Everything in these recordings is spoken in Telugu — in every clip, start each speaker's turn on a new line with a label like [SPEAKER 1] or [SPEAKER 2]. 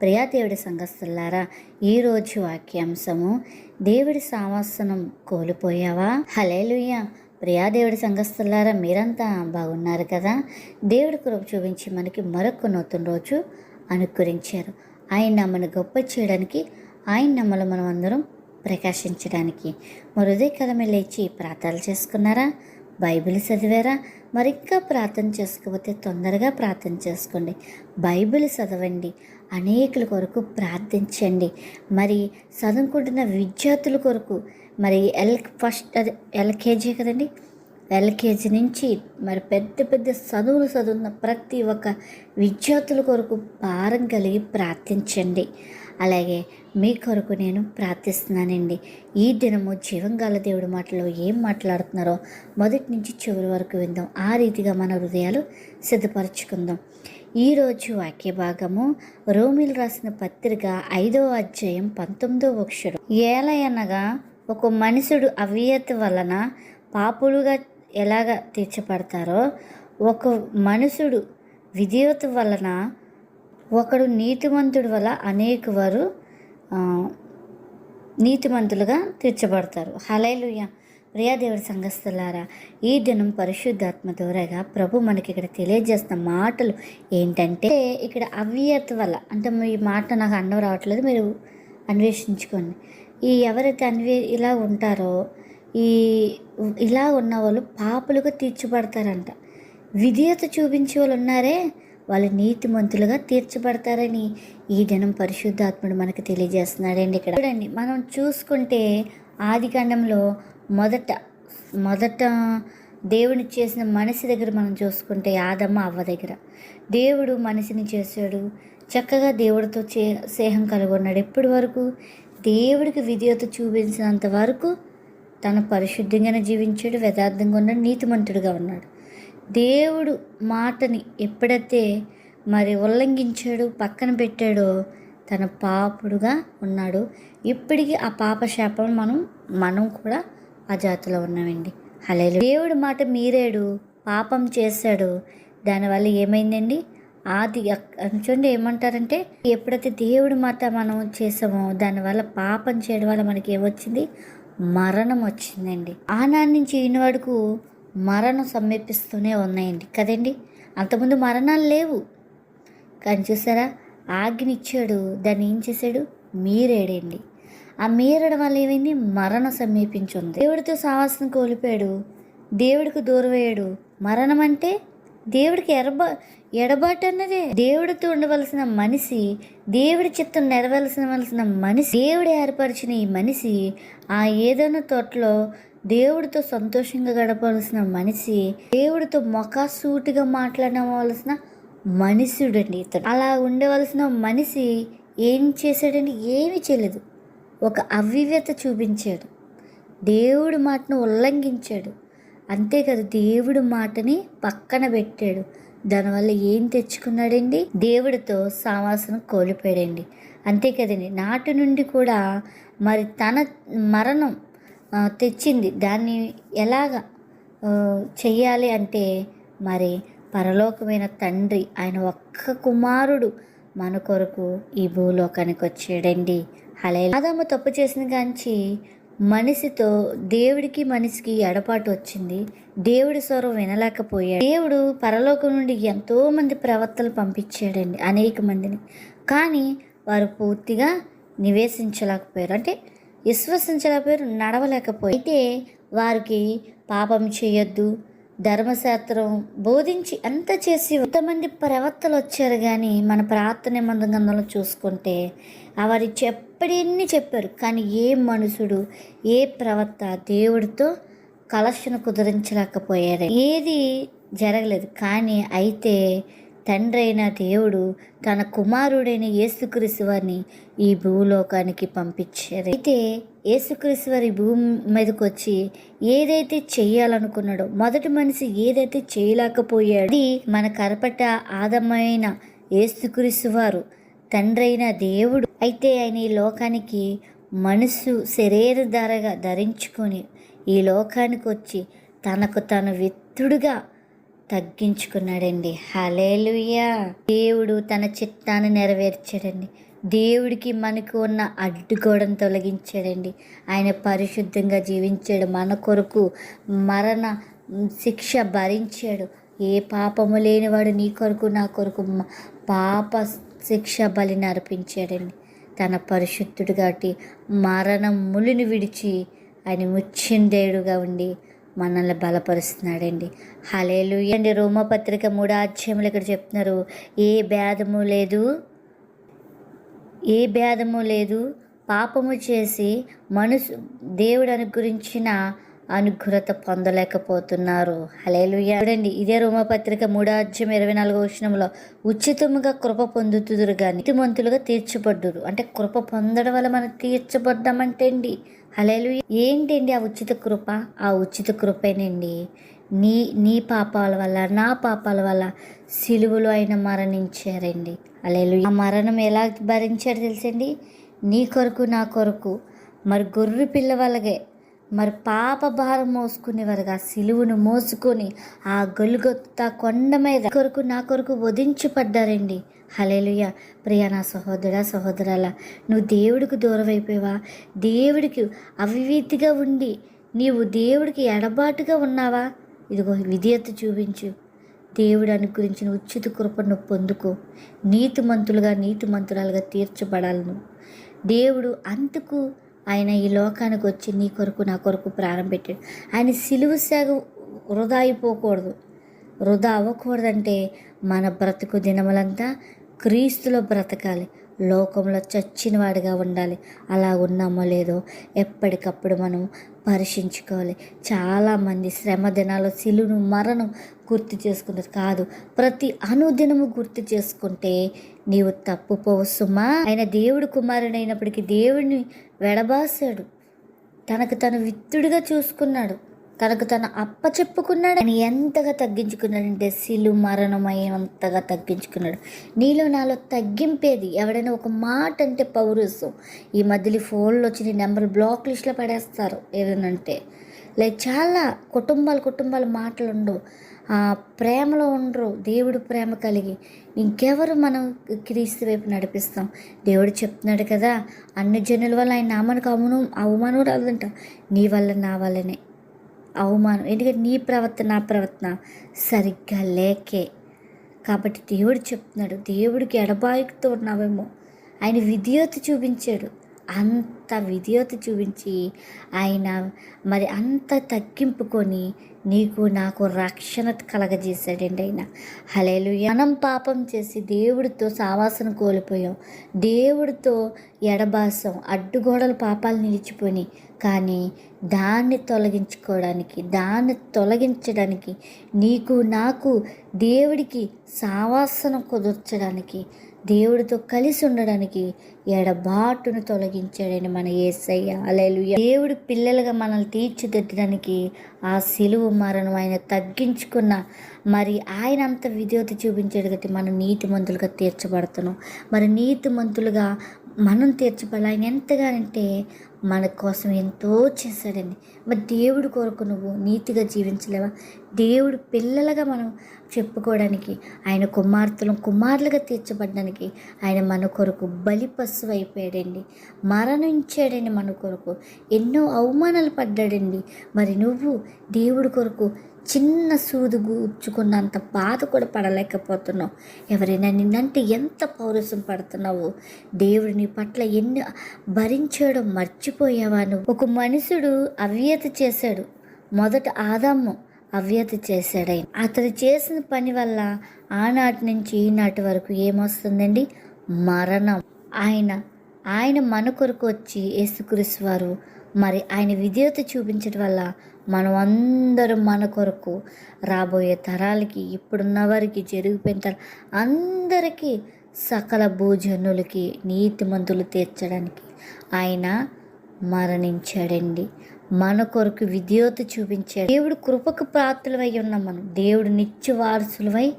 [SPEAKER 1] ప్రియాదేవుడి సంఘస్థులారా ఈరోజు వాక్యాంశము దేవుడి సావాసనం కోల్పోయావా? హలేలుయ్య ప్రియాదేవుడి సంఘస్థులారా మీరంతా బాగున్నారు కదా? దేవుడి కృప చూపించి మనకి మరొక నూతన రోజు అనుకరించారు. ఆయన నమ్మను గొప్ప చేయడానికి ఆయన నమ్మలు మనం అందరం ప్రకాశించడానికి. మరి ఉదయకాలమే లేచి ప్రార్థనలు చేసుకున్నారా? బైబిల్ చదివారా? మరి ఇంకా ప్రార్థన చేసుకోకపోతే తొందరగా ప్రార్థన చేసుకోండి. బైబిల్ చదవండి. అనేకుల కొరకు ప్రార్థించండి. మరి చదువుకుంటున్న విద్యార్థుల కొరకు మరి ఎల్ ఫస్ట్ అది ఎల్కేజీ కదండి? ఎల్కేజీ నుంచి మరి పెద్ద పెద్ద చదువులు చదువున్న ప్రతి ఒక్క విద్యార్థుల కొరకు భారం కలిగి ప్రార్థించండి. అలాగే మీ కొరకు నేను ప్రార్థిస్తున్నానండి. ఈ దినము జీవంగాల దేవుడి మాటలో ఏం మాట్లాడుతున్నారో మొదటి నుంచి చివరి వరకు విందాం. ఆ రీతిగా మన హృదయాలు సిద్ధపరచుకుందాం. ఈరోజు వాక్య భాగము రోమిల్ రాసిన పత్రిక ఐదవ అధ్యాయం పంతొమ్మిదవ అక్షరం ఏలయనగా ఒక మనుషుడు అవియత వలన పాపులుగా ఎలాగ తీర్చబడతారో ఒక మనుషుడు విధేయత వలన ఒకడు నీతిమంతుడి వల్ల అనేక వారు నీతిమంతులుగా తీర్చబడతారు. హలేలుయ ప్రియాదేవుడి సంఘస్థులారా ఈ దినం పరిశుద్ధాత్మ ద్వారాగా ప్రభు మనకి ఇక్కడ తెలియజేస్తున్న మాటలు ఏంటంటే ఇక్కడ అవ్యత వల్ల అంటే ఈ మాట నాకు అన్నం రావట్లేదు మీరు అన్వేషించుకోండి. ఈ ఎవరైతే అన్వే ఇలా ఉంటారో ఈ ఇలా ఉన్న వాళ్ళు పాపులుగా తీర్చబడతారంట. విధేయత చూపించే వాళ్ళు ఉన్నారే వాళ్ళు నీతిమంతులుగా తీర్చబడతారని ఈ దినం పరిశుద్ధాత్ముడు మనకు తెలియజేస్తున్నాడండి ఇక్కడ. చూడండి మనం చూసుకుంటే ఆది కాండంలో మొదట మొదట దేవుని చేసిన మనిషి దగ్గర మనం చూసుకుంటే ఆదమ్మ అవ్వ దగ్గర. దేవుడు మనిషిని చేశాడు. చక్కగా దేవుడితో చే స్నేహం కలుగొన్నాడు. ఎప్పటి వరకు దేవుడికి విధేయత చూపించినంత వరకు తను పరిశుద్ధంగానే జీవించాడు యథార్థంగా ఉన్నాడు నీతిమంతుడిగా ఉన్నాడు. దేవుడు మాటని ఎప్పుడైతే మరి ఉల్లంఘించాడు పక్కన పెట్టాడో తన పాపుడుగా ఉన్నాడు. ఇప్పటికీ ఆ పాప శాపం మనం మనం కూడా ఆ జాతిలో ఉన్నామండి. అలా దేవుడు మాట మీరాడు పాపం చేశాడు. దానివల్ల ఏమైందండి? ఆది చూడండి ఏమంటారంటే ఎప్పుడైతే దేవుడి మాట మనం చేసామో దానివల్ల పాపం చేయడం వల్ల మనకి ఏమొచ్చింది మరణం వచ్చిందండి. ఆనాటి నుంచి ఈయన వరకు మరణం సమీపిస్తూనే ఉన్నాయండి. కదండి? అంతకుముందు మరణాలు లేవు. కానీ చూసారా? ఆజ్ఞనిచ్చాడు. దాన్ని ఏం చేశాడు? మీరేడండి. ఆ మీరడం వల్ల ఏమైంది? మరణం సమీపించింది. దేవుడితో సావాసం కోల్పోయాడు. దేవుడికి దూరమయ్యాడు. మరణం అంటే దేవుడికి ఎరబ ఎడబాటు అన్నదే. దేవుడితో ఉండవలసిన మనిషి దేవుడి చిత్తం నెరవేర్చవలసిన మనిషి దేవుడు ఏర్పరిచిన ఈ మనిషి ఆ ఏదైనా తోటలో దేవుడితో సంతోషంగా గడపవలసిన మనిషి దేవుడితో మొఖాసూటిగా మాట్లాడవలసిన మనుషుడండి ఇతడు. అలా ఉండవలసిన మనిషి ఏం చేశాడండి ఏమీ చేయలేదు. ఒక అవివ్యత చూపించాడు. దేవుడి మాటను ఉల్లంఘించాడు. అంతేకాదు దేవుడి మాటని పక్కన పెట్టాడు. దానివల్ల ఏం తెచ్చుకున్నాడండి? దేవుడితో సావాసన కోల్పోయాడండి. అంతే కదండి నాటి నుండి కూడా మరి తన మరణం తెచ్చింది. దాన్ని ఎలాగ చెయ్యాలి అంటే మరి పరలోకమైన తండ్రి ఆయన ఒక్క కుమారుడు మన కొరకు ఈ భూలోకానికి వచ్చాడండి. అలా ఆదాము తప్పు చేసిన కాంచి మనిషితో దేవుడికి మనిషికి ఎడపాటు వచ్చింది. దేవుడి స్వరం వినలేకపోయాడు. దేవుడు పరలోకం నుండి ఎంతో మంది పంపించాడండి అనేక మందిని. కానీ వారు పూర్తిగా నివేశించలేకపోయారు. అంటే విశ్వసించలేకపోయారు నడవలేకపోయారు అయితే వారికి పాపం చేయొద్దు. ధర్మశాస్త్రం బోధించి ఎంత చేసి ఎంతమంది ప్రవక్తలు వచ్చారు కానీ మన ప్రార్థన మందగంధంలో చూసుకుంటే వారి చెప్పడిన్ని చెప్పారు. కానీ ఏ మనుషుడు ఏ ప్రవక్త దేవుడితో కలశను కుదిరించలేకపోయారు. ఏది జరగలేదు. కానీ అయితే తండ్రి అయిన దేవుడు తన కుమారుడైన యేసుక్రీస్తు వారిని ఈ భూలోకానికి పంపించారు. అయితే యేసుక్రీస్తు వారి భూమి మీదకి వచ్చి ఏదైతే చేయాలనుకున్నాడో మొదటి మనిషి ఏదైతే చేయలేకపోయాడు అది మన కరపట ఆదమైన యేసుక్రీస్తు వారు తండ్రైన దేవుడు. అయితే ఆయన ఈ లోకానికి మనసు శరీరధారగా ధరించుకొని ఈ లోకానికి వచ్చి తనకు తను విత్తుడుగా తగ్గించుకున్నాడండి. హలేలుయ్యా దేవుడు తన చిత్తాన్ని నెరవేర్చాడండి. దేవుడికి మనకు ఉన్న అడ్డుగోడను తొలగించాడండి. ఆయన పరిశుద్ధంగా జీవించాడు. మన కొరకు మరణ శిక్ష భరించాడు. ఏ పాపము లేనివాడు నీ కొరకు నా కొరకు పాప శిక్ష బలిని అర్పించాడండి. తన పరిశుద్ధుడు కాబట్టి మరణం ములిని విడిచి ఆయన ముచ్చిందేయుడుగా ఉండి మనల్ని బలపరుస్తున్నాడండి. హలేలు అండి రోమపత్రిక మూడో అధ్యాయంలో ఇక్కడ చెప్తున్నారు ఏ భేదము లేదు ఏ భేదము లేదు. పాపము చేసి మనసు దేవుడు అనుగ్రహించిన అనుగ్రత పొందలేకపోతున్నారు. హలేలు చూడండి ఇదే రోమపత్రిక మూడో అధ్యయం ఇరవై నాలుగో వచనంలో ఉచితముగా కృప పొందుతుదురు కానీ నీతిమంతులుగా తీర్చబడ్డురు. అంటే కృప పొందడం వల్ల మనం తీర్చబడ్డామంటే అండి హలేలు ఏంటండి ఆ ఉచిత కృప? ఆ ఉచిత కృపేనండి. నీ నీ పాపాల వల్ల నా పాపాల వల్ల సిలువలో ఆయన మరణించారండి. అలేలు ఆ మరణం ఎలా భరించారు తెలుసండి? నీ కొరకు నా కొరకు. మరి గొర్రె పిల్ల వాళ్ళకే మరి పాప భారం మోసుకునేవారుగా సిలువును మోసుకొని ఆ గొలుగొత్త కొండ మీద కొరకు నా కొరకు వధించబడ్డారండి. హలేలుయ ప్రియా నా సహోదరా సహోదరాల నువ్వు దేవుడికి దూరం అయిపోయావా దేవుడికి అవివీతిగా ఉండి నీవు దేవుడికి ఎడబాటుగా ఉన్నావా? ఇదిగో విధేయత చూపించు. దేవుడు అనుగ్రహించిన ఉచిత కృపను పొందుకో. నీతిమంతులుగా నీతిమంతురాలుగా తీర్చబడాలను. దేవుడు అంతకు ఆయన ఈ లోకానికి వచ్చి నీ కొరకు నా కొరకు ప్రాణం పెట్టాడు. ఆయన సిలువ సేగ వృధా అయిపోకూడదు. వృధా అవ్వకూడదంటే మన బ్రతుకు దినములంతా క్రీస్తులో బ్రతకాలి. లోకంలో చచ్చిన వాడిగా ఉండాలి. అలా ఉన్నామో లేదో ఎప్పటికప్పుడు మనం పరీక్షించుకోవాలి. చాలామంది శ్రమ దినాలు సిలును మరణం గుర్తు చేసుకుంటారు. కాదు ప్రతి అనుదినము గుర్తు చేసుకుంటే నీవు తప్పుపోవు సుమా ఆయన దేవుడు కుమారుడైనప్పటికీ దేవుడిని వెడబాసాడు. తనకు తను విత్తుడిగా చూసుకున్నాడు. తనకు తను అప్ప చెప్పుకున్నాడు. అని ఎంతగా తగ్గించుకున్నాడంటే సిలు మరణమయ్యేంతగా తగ్గించుకున్నాడు. నీలో నాలో తగ్గింపేది ఎవడైనా ఒక మాట అంటే పౌరుషం. ఈ మధ్యలో ఫోన్లో వచ్చి నీ నెంబర్ బ్లాక్ లిస్ట్లో పడేస్తారు ఏదనంటే. లైక్ చాలా కుటుంబాలు కుటుంబాలు మాటలు ఉండవు. ఆ, ప్రేమలో ఉండరు. దేవుడు ప్రేమ కలిగి ఇంకెవరు మనం క్రీస్తు వైపు నడిపిస్తాం. దేవుడు చెప్తున్నాడు కదా అన్ని జనుల వల్ల ఆయన నామనికి అవును అవమానం రాదంట. నీ వల్ల నా వల్లనే. అవమానం. ఎందుకంటే నీ ప్రవర్తన నా ప్రవర్తన సరిగ్గా లేకే. కాబట్టి దేవుడు చెప్తున్నాడు దేవుడికి ఎడబాయితో ఉన్నావేమో. ఆయన విధియోత చూపించాడు. అంత విధియోత చూపించి ఆయన మరి అంత తగ్గింపుకొని నీకు నాకు రక్షణ కలగజేశాడండి ఆయన హలేలు మనం పాపం చేసి దేవుడితో సావాసన కోల్పోయాం. దేవుడితో ఎడబాసం అడ్డుగోడలు పాపాలు నిలిచిపోయి కానీ దాన్ని తొలగించుకోవడానికి దాన్ని తొలగించడానికి నీకు నాకు దేవుడికి సావాసన కుదర్చడానికి దేవుడితో కలిసి ఉండడానికి ఎడబాటును తొలగించాడని మన ఏసయ్య. అలెలు దేవుడు పిల్లలుగా మనల్ని తీర్చిదిద్దడానికి ఆ సిలువు మరణం ఆయన తగ్గించుకున్న మరి ఆయన అంత విధేయత చూపించాడు కాబట్టి మనం నీతిమంతులుగా తీర్చబడుతున్నాం. మరి నీతిమంతులుగా మనం తీర్చబడాలి ఆయన ఎంతగానంటే మన కోసం ఎంతో చేశాడండి. మరి దేవుడు కొరకు నువ్వు నీతిగా జీవించలేవా? దేవుడు పిల్లలుగా మనం చెప్పుకోవడానికి ఆయన కుమార్తెలు కుమారులుగా తీర్చబడడానికి ఆయన మన కొరకు బలి పశువు అయిపోయాడండి మరణించాడండి మన కొరకు. ఎన్నో అవమానాలు పడ్డాడండి. మరి నువ్వు దేవుడి కొరకు చిన్న సూదు గుచ్చుకున్నంత బాధ కూడా పడలేకపోతున్నావు. ఎవరైనా నిన్నంటే ఎంత పౌరసం పడుతున్నావు దేవుడు నీ పట్ల ఎన్ని భరించడం మర్చిపోయావా నువ్వు? ఒక మనుషుడు అవ్యత చేశాడు. మొదట ఆదాము అవ్యత చేశాడై అతడు చేసిన పని వల్ల ఆనాటి నుంచి ఈనాటి వరకు ఏమొస్తుందండి? మరణం. ఆయన ఆయన మన కొరకు వచ్చి యేసుక్రీస్తు వారు మరి ఆయన విధేయత చూపించడం వల్ల మనం అందరం మన కొరకు రాబోయే తరాలకి ఇప్పుడున్న వారికి జరిగిపోయిన తరం అందరికీ సకల భూజనులకి నీతిమంతులు తీర్చడానికి ఆయన మరణించాడండి. మన కొరకు విధేయత చూపించాడు దేవుడు కృపకు ప్రాప్తులమై ఉన్నాం మనం దేవుడు నిత్య వారసులమై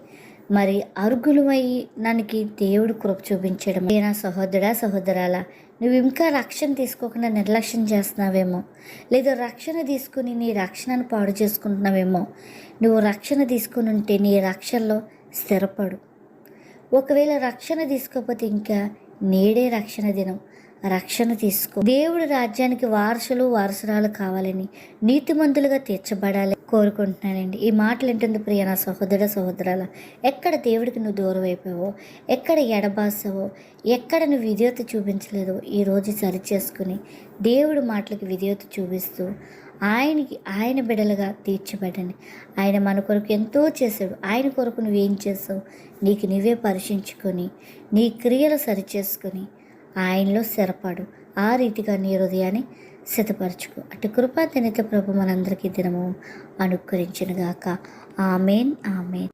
[SPEAKER 1] మరి అరుగులమై ననికి దేవుడు కృప చూపించడం. ఏ నా సహోదరా సహోదరాల నువ్వు ఇంకా రక్షణ తీసుకోకుండా నిర్లక్ష్యం చేస్తున్నావేమో? లేదా రక్షణ తీసుకుని నీ రక్షణను పాడు చేసుకుంటున్నావేమో? నువ్వు రక్షణ తీసుకుని ఉంటే నీ రక్షణలో స్థిరపడు. ఒకవేళ రక్షణ తీసుకోకపోతే ఇంకా నేడే రక్షణ దినం. రక్షణ తీసుకో. దేవుడు రాజ్యానికి వారసులు వారసురాలు కావాలని నీతిమంతులుగా తీర్చబడాలి కోరుకుంటున్నానండి. ఈ మాటలు ఏంటుంది ప్రియ నా సహోదర సహోదరాల ఎక్కడ దేవుడికి నువ్వు దూరం అయిపోయావో ఎక్కడ ఎడబాసావో ఎక్కడ నువ్వు విధేయత చూపించలేదో ఈరోజు సరిచేసుకుని సరి చేసుకుని దేవుడి మాటలకు విధేయత చూపిస్తూ ఆయనకి ఆయన బిడలుగా తీర్చబడని ఆయన మన కొరకు ఎంతో చేశాడు. ఆయన కొరకు నువ్వేం చేసావు నీకు నువ్వే పరీక్షించుకొని నీ క్రియలు సరిచేసుకొని ఆయనలో స్థిరపడు. ఆ రీతిగా నీ హృదయాన్ని సిద్ధపరచుకు. అటు కృపా తినిత ప్రభు మనందరికీ దినము అనుకరించినగాక ఆమెన్ ఆమెన్.